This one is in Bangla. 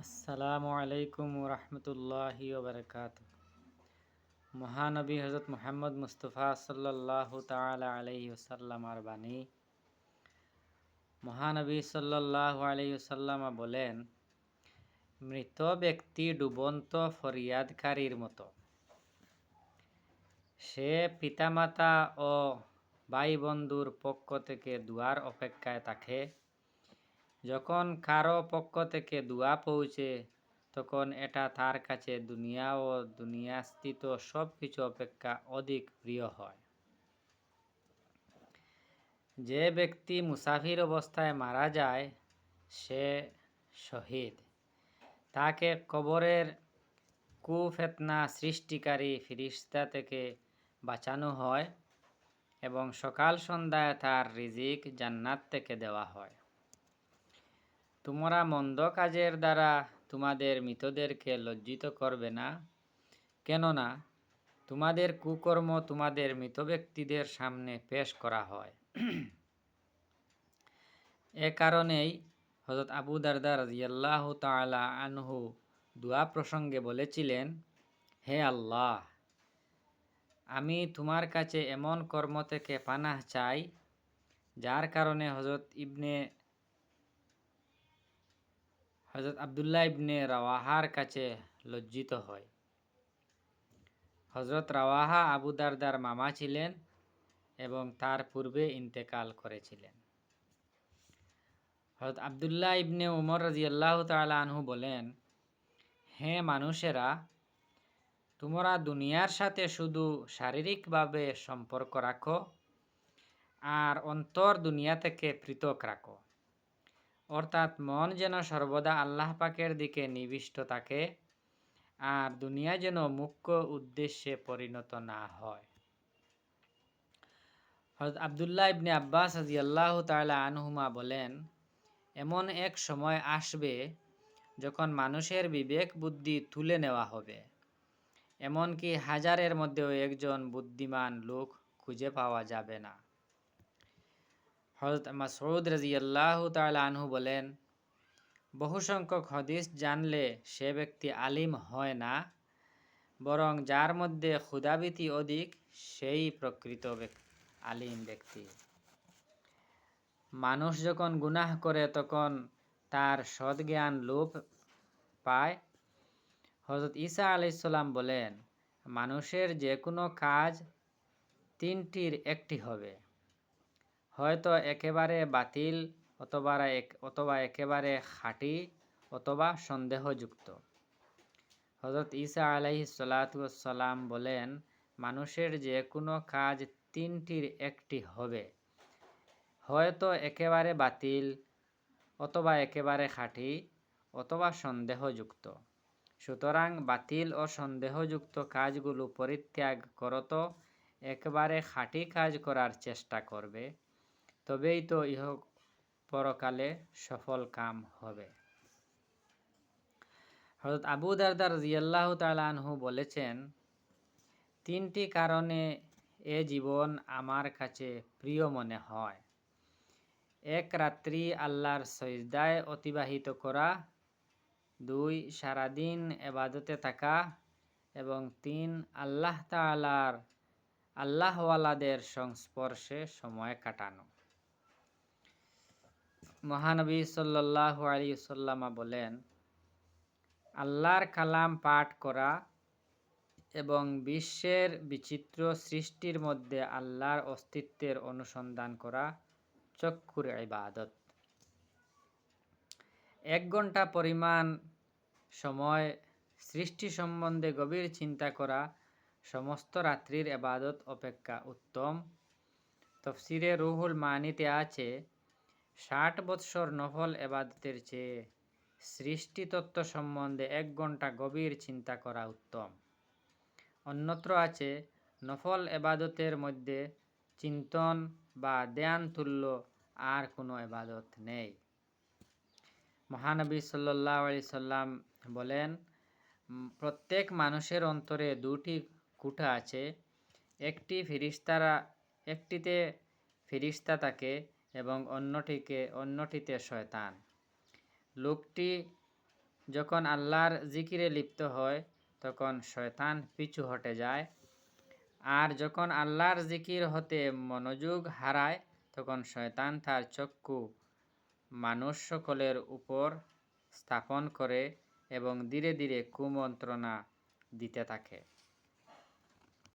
আসসালামু আলাইকুম রহমতুল্লাহি ওবরকাত মহানবী হজরত মোহাম্মদ মুস্তফা তাআলা আলাইহি ওসাল্লামার বাণী। মহানবী সাল্লাল্লাহু আলাইহি ওসাল্লামা বলেন, মৃত ব্যক্তি ডুবন্ত ফরিয়াদকারীর মতো। সে পিতামাতা ও ভাই বন্ধুর পক্ষ থেকে দুয়ার অপেক্ষায় থাকে। যখন কারও পক্ষ থেকে দোয়া পৌঁছে, তখন এটা তার কাছে দুনিয়া ও দুনিয়াস্থিত সব কিছু অপেক্ষা অধিক প্রিয় হয়। যে ব্যক্তি মুসাফির অবস্থায় মারা যায়, সে শহীদ। তাকে কবরের কুফেতনা সৃষ্টিকারী ফিরিস্তা থেকে বাঁচানো হয় এবং সকাল সন্ধ্যায় তার রিজিক জান্নাত থেকে দেওয়া হয়। তোমরা মন্দ কাজের দ্বারা তোমাদের মৃতদেরকে লজ্জিত করবে না। কেননা তোমাদের কুকর্ম তোমাদের মৃত ব্যক্তিদের সামনে পেশ করা হয়। এ কারণেই হজরত আবু দারদা রাজিয়াল্লাহ তালা আনহু দোয়া প্রসঙ্গে বলেছিলেন, হে আল্লাহ, আমি তোমার কাছে এমন কর্ম থেকে পানাহ চাই, যার কারণে হজরত ইবনে হজরত আবদুল্লাহ ইবনে রাওয়াহার কাছে লজ্জিত হয়। হজরত রাওয়াহা আবু দারদার মামা ছিলেন এবং তার পূর্বে ইন্তেকাল করেছিলেন। হজরত আবদুল্লাহ ইবনে উমর রাজিয়াল্লাহ তালা আনহু বলেন, হে মানুষেরা, তোমরা দুনিয়ার সাথে শুধু শারীরিকভাবে সম্পর্ক রাখো আর অন্তর দুনিয়া থেকে পৃথক রাখো। অর্থাৎ মন যেন সর্বদা আল্লাহ পাকের দিকে নিবিষ্ট থাকে আর দুনিয়া যেন মুখ্য উদ্দেশ্যে পরিণত না হয়। হজরত আবদুল্লাহ ইবনে আব্বাস হাজি আল্লাহ তালা আনহুমা বলেন, এমন এক সময় আসবে যখন মানুষের বিবেক বুদ্ধি তুলে নেওয়া হবে। এমনকি হাজারের মধ্যেও একজন বুদ্ধিমান লোক খুঁজে পাওয়া যাবে না। হজরত মাসউদ রাজি আল্লাহ আনহু বলেন বহু সংখ্যক হদিস জানলে সে ব্যক্তি আলিম হয় না, বরং যার মধ্যে ক্ষুদাবীতি অধিক, সেই প্রকৃত আলিম ব্যক্তি। মানুষ যখন গুনাহ করে তখন তার সদ্জ্ঞান লোপ পায়। হজরত ঈসা আলাইসাল্লাম বলেন, মানুষের যে কোনো কাজ তিনটির একটি হবে। হয়তো একেবারে বাতিল অথবা অথবা একেবারে খাঁটি অথবা সন্দেহযুক্ত। হজরত ঈসা আলাইহি সালাম বলেন মানুষের যে কোনো কাজ তিনটির একটি হবে। হয়তো একেবারে বাতিল, অথবা একেবারে খাঁটি, অথবা সন্দেহযুক্ত। সুতরাং বাতিল ও সন্দেহযুক্ত কাজগুলো পরিত্যাগ করত একবারে খাঁটি কাজ করার চেষ্টা করবে তবেই তো ইহ পরকালে সফল কাম হবে। হজরত আবু দারদার জিয়াল্লাহ তালানহু বলেছেন, তিনটি কারণে এ জীবন আমার কাছে প্রিয় মনে হয়। এক, রাত্রি আল্লাহর সজদায় অতিবাহিত করা। দুই, সারাদিন এবাদতে থাকা। এবং তিন, আল্লাহ তালার আল্লাহওয়ালাদের সংস্পর্শে সময় কাটানো। মহানবী সাল্লাহু আলী সাল্লামা বলেন, আল্লাহর কালাম পাঠ করা এবং বিশ্বের বিচিত্র সৃষ্টির মধ্যে আল্লাহর অস্তিত্বের অনুসন্ধান করা চক্ষুর ইবাদত। এক ঘণ্টা পরিমাণ সময় সৃষ্টি সম্বন্ধে গভীর চিন্তা করা সমস্ত রাত্রির এবাদত অপেক্ষা উত্তম। তফসিরে রুহুল মানিতে আছে ষাট বৎসর নফল এবাদতের চেয়ে সৃষ্টিতত্ত্ব সম্বন্ধে এক ঘণ্টা গভীর চিন্তা করা উত্তম। অন্যত্র আছে, নফল এবাদতের মধ্যে চিন্তন বা দেয়ান তুল্য আর কোনো এবাদত নেই। মহানবী সাল্লাহ আলি সাল্লাম বলেন প্রত্যেক মানুষের অন্তরে দুটি কুঠা আছে। একটি ফিরিস্তারা একটিতে ফিরিস্তা থাকে এবং অন্যটিকে, অন্যটিতে শয়তান। লোকটি যখন আল্লাহর জিকিরে লিপ্ত হয়, তখন শয়তান পিছু হটে যায়। আর যখন আল্লাহর জিকির হতে মনোযোগ হারায়, তখন শয়তান তার চক্ষু মানুষ সকলের উপর স্থাপন করে এবং ধীরে ধীরে কুমন্ত্রণা দিতে থাকে।